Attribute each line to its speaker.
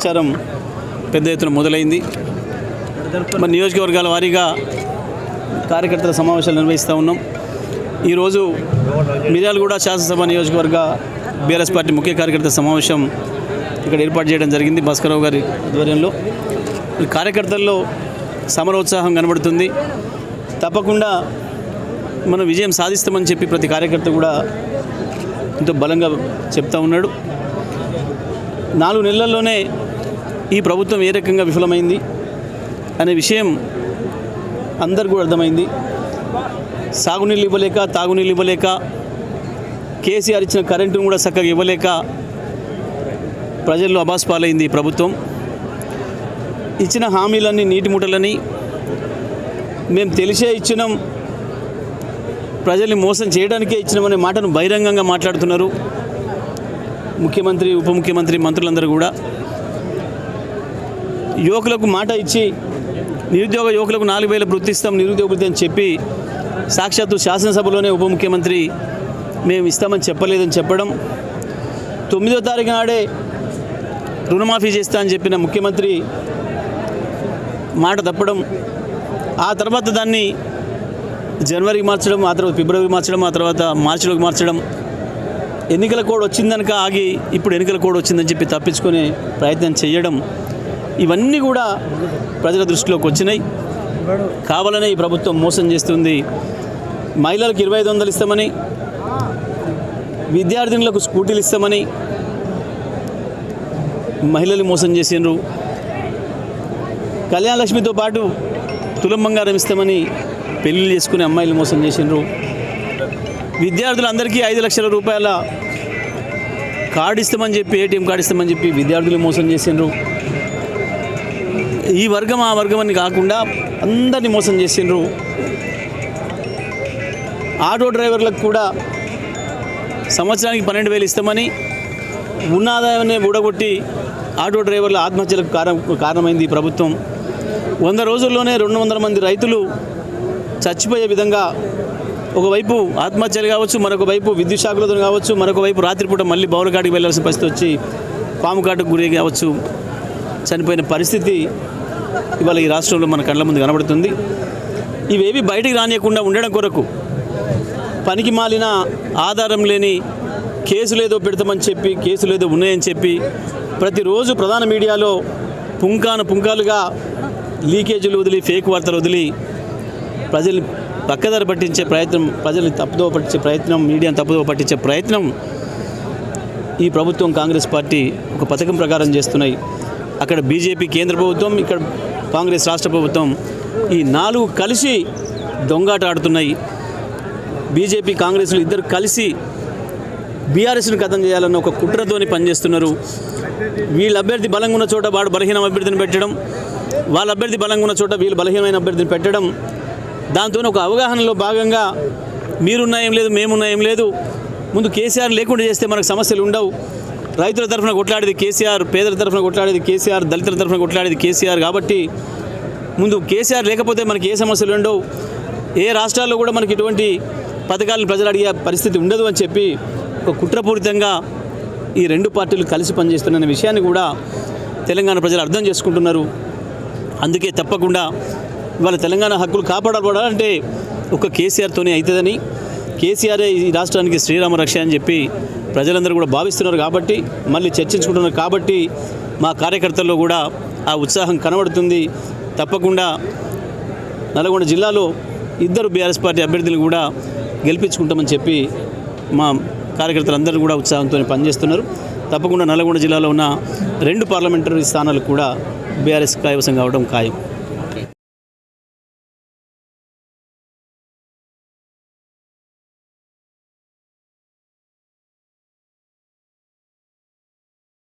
Speaker 1: ప్రచారం పెద్ద ఎత్తున మొదలైంది. మరి నియోజకవర్గాల వారీగా కార్యకర్తల సమావేశాలు నిర్వహిస్తూ ఉన్నాం. ఈరోజు మిర్యాలగూడ శాసనసభ నియోజకవర్గ బీఆర్ఎస్ పార్టీ ముఖ్య కార్యకర్తల సమావేశం ఇక్కడ ఏర్పాటు చేయడం జరిగింది భాస్కరరావు గారి ఆధ్వర్యంలో. కార్యకర్తల్లో సమరోత్సాహం కనబడుతుంది. తప్పకుండా మనం విజయం సాధిస్తామని చెప్పి ప్రతి కార్యకర్త కూడా ఎంతో బలంగా చెప్తా ఉన్నాడు. నాలుగు నెలల్లోనే ఈ ప్రభుత్వం ఏ రకంగా విఫలమైంది అనే విషయం అందరికీ కూడా అర్థమైంది. సాగునీళ్ళు ఇవ్వలేక తాగునీళ్ళు ఇవ్వలేక కేసీఆర్ ఇచ్చిన కరెంటును కూడా చక్కగా ఇవ్వలేక ప్రజల్లో అబాస్పాలైంది ఈ ప్రభుత్వం. ఇచ్చిన హామీలన్నీ నీటి ముట్టలని మేము తెలిసే ఇచ్చినాం. ప్రజల్ని మోసం చేయడానికే ఇచ్చినామనే మాటను బహిరంగంగా మాట్లాడుతున్నారు. ముఖ్యమంత్రి ఉప ముఖ్యమంత్రి మంత్రులందరూ కూడా. యువకులకు మాట ఇచ్చి నిరుద్యోగ యువకులకు నాలుగు వేల వృత్తి ఇస్తాం నిరుద్యోగ వృత్తి అని చెప్పి సాక్షాత్తు శాసనసభలోనే ఉప ముఖ్యమంత్రి మేము ఇస్తామని చెప్పలేదని చెప్పడం తొమ్మిదో తారీఖు నాడే రుణమాఫీ చేస్తా అని చెప్పిన ముఖ్యమంత్రి మాట తప్పడం ఆ తర్వాత దాన్ని జనవరికి మార్చడం ఆ తర్వాత ఫిబ్రవరి మార్చడం ఆ తర్వాత మార్చిలోకి మార్చడం ఎన్నికల కోడ్ వచ్చిందనక ఆగి ఇప్పుడు ఎన్నికల కోడ్ వచ్చిందని చెప్పి తప్పించుకునే ప్రయత్నం చేయడం ఇవన్నీ కూడా ప్రజల దృష్టిలోకి వచ్చినాయి. కావాలనే ఈ ప్రభుత్వం మోసం చేస్తుంది. మహిళలకు ఇరవై ఐదు వందలు ఇస్తామని విద్యార్థినులకు స్కూటీలు ఇస్తామని మహిళలు మోసం చేసిండ్రు. కళ్యాణ లక్ష్మితో పాటు తులం బంగారం ఇస్తామని పెళ్ళిళ్ళు చేసుకునే అమ్మాయిలు మోసం చేసిండ్రు. విద్యార్థులందరికీ ఐదు లక్షల రూపాయల కార్డు ఇస్తామని చెప్పి ఏటీఎం కార్డు ఇస్తామని చెప్పి విద్యార్థులు మోసం చేసిండ్రు. ఈ వర్గం ఆ వర్గం అని కాకుండా అందరినీ మోసం చేసిండ్రు. ఆటో డ్రైవర్లకు కూడా సంవత్సరానికి పన్నెండు వేలు ఇస్తామని ఉన్న ఆదాయాన్ని ఊడగొట్టి ఆటో డ్రైవర్ల ఆత్మహత్యలకు కారణం కారణమైంది ఈ ప్రభుత్వం. వంద రోజుల్లోనే రెండు వందల మంది రైతులు చచ్చిపోయే విధంగా ఒకవైపు ఆత్మహత్యలు కావచ్చు మరొక వైపు విద్యుత్ శాఖలతో కావచ్చు మరొక వైపు రాత్రిపూట మళ్ళీ బౌలకాటికి వెళ్ళాల్సిన పరిస్థితి వచ్చి పాము కాటుకు గురి కావచ్చు. చనిపోయిన పరిస్థితి ఇవాళ ఈ రాష్ట్రంలో మన కళ్ళ ముందు కనబడుతుంది. ఇవేవి బయటికి రానియకుండా ఉండడం కొరకు పనికి మాలిన ఆధారం లేని కేసులు ఏదో పెడతామని చెప్పి కేసులు ఏదో ఉన్నాయని చెప్పి ప్రతిరోజు ప్రధాన మీడియాలో పుంకాను పుంకాలుగా లీకేజీలు వదిలి ఫేక్ వార్తలు వదిలి ప్రజల్ని పక్కదారి పట్టించే ప్రయత్నం ప్రజల్ని తప్పుదోవ పట్టించే ప్రయత్నం మీడియాను తప్పుదోవ పట్టించే ప్రయత్నం ఈ ప్రభుత్వం కాంగ్రెస్ పార్టీ ఒక పథకం ప్రకారం చేస్తున్నాయి. అక్కడ బీజేపీ కేంద్ర ప్రభుత్వం ఇక్కడ కాంగ్రెస్ రాష్ట్ర ప్రభుత్వం ఈ నాలుగు కలిసి దొంగాట ఆడుతున్నాయి బీజేపీ కాంగ్రెస్లు ఇద్దరు కలిసి బీఆర్ఎస్ను కథం చేయాలన్న ఒక కుట్రతోని పనిచేస్తున్నారు. వీళ్ళ అభ్యర్థి బలంగా ఉన్న చోట వాడు బలహీన అభ్యర్థిని పెట్టడం వాళ్ళ అభ్యర్థి బలంగా ఉన్న చోట వీళ్ళు బలహీనమైన అభ్యర్థిని పెట్టడం దాంతో ఒక అవగాహనలో భాగంగా మీరున్నా ఏం లేదు మేమున్నా ఏం లేదు ముందు కేసీఆర్ లేకుండా చేస్తే మనకు సమస్యలు ఉండవు. రైతుల తరఫున కొట్లాడేది కేసీఆర్ పేదల తరఫున కొట్లాడేది కేసీఆర్ దళితుల తరఫున కొట్లాడేది కేసీఆర్ కాబట్టి ముందు కేసీఆర్ లేకపోతే మనకి ఏ సమస్యలు ఉండవు. ఏ రాష్ట్రాల్లో కూడా మనకి ఇటువంటి పథకాలను ప్రజలు అడిగే పరిస్థితి ఉండదు అని చెప్పి ఒక కుట్రపూరితంగా ఈ రెండు పార్టీలు కలిసి పనిచేస్తున్న విషయాన్ని కూడా తెలంగాణ ప్రజలు అర్థం చేసుకుంటున్నారు. అందుకే తప్పకుండా ఇవాళ తెలంగాణ హక్కులు కాపాడబడాలంటే ఒక కేసీఆర్తోనే అవుతుందని కేసీఆరే ఈ రాష్ట్రానికి శ్రీరామ రక్ష అని చెప్పి ప్రజలందరూ కూడా భావిస్తున్నారు కాబట్టి మళ్ళీ చర్చించుకుంటున్నారు కాబట్టి మా కార్యకర్తల్లో కూడా ఆ ఉత్సాహం కనబడుతుంది. తప్పకుండా నల్గొండ జిల్లాలో ఇద్దరు బీఆర్ఎస్ పార్టీ అభ్యర్థులు కూడా గెలిపించుకుంటామని చెప్పి మా కార్యకర్తలందరూ కూడా ఉత్సాహంతో పనిచేస్తున్నారు. తప్పకుండా నల్గొండ జిల్లాలో ఉన్న రెండు పార్లమెంటరీ స్థానాలు కూడా బీఆర్ఎస్ కైవసం కావడం ఖాయం.